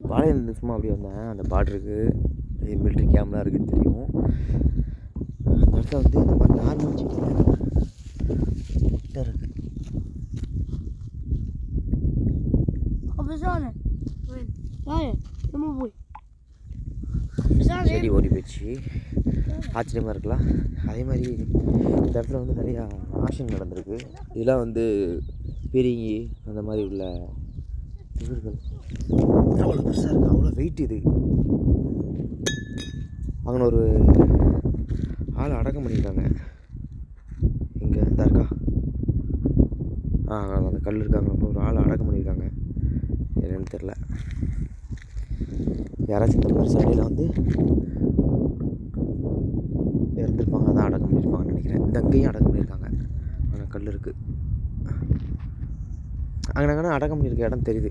பாளையிலேருந்து சும்மா அப்படியே வந்தேன். அந்த பாட் மில்ட்ரி இது கேம்லாம் இருக்குதுன்னு தெரியும். அந்த இடத்துல வந்து இந்த மாதிரி நார்மல் செடியில் முட்டை இருக்குது செடி ஓடி போயிடுச்சு ஆச்சரியமாக இருக்கலாம். அதே மாதிரி இந்த இடத்துல வந்து நிறையா ஆக்ஷன் நடந்திருக்கு. இதெல்லாம் வந்து பெரியங்கி அந்த மாதிரி உள்ள இவர்கள். அவ்வளோ பெருசாக இருக்குது அவ்வளோ வெயிட் இது. அங்கே ஒரு ஆள் அடக்கம் பண்ணியிருக்காங்க இங்கே இந்த இருக்கா? ஆ அந்த கல் இருக்காங்க. ஒரு ஆள் அடக்கம் பண்ணியிருக்காங்க என்னன்னு தெரில யாராச்சும் இந்த மாதிரி சண்டையில் வந்து இறந்துருப்பாங்க அதான் அடக்கம் பண்ணியிருப்பாங்கன்னு நினைக்கிறேன். இந்த அங்கேயும் அடக்கம் பண்ணியிருக்காங்க ஆனால் கல் இருக்குது அங்கே அடக்கம் பண்ணியிருக்க இடம் தெரியுது.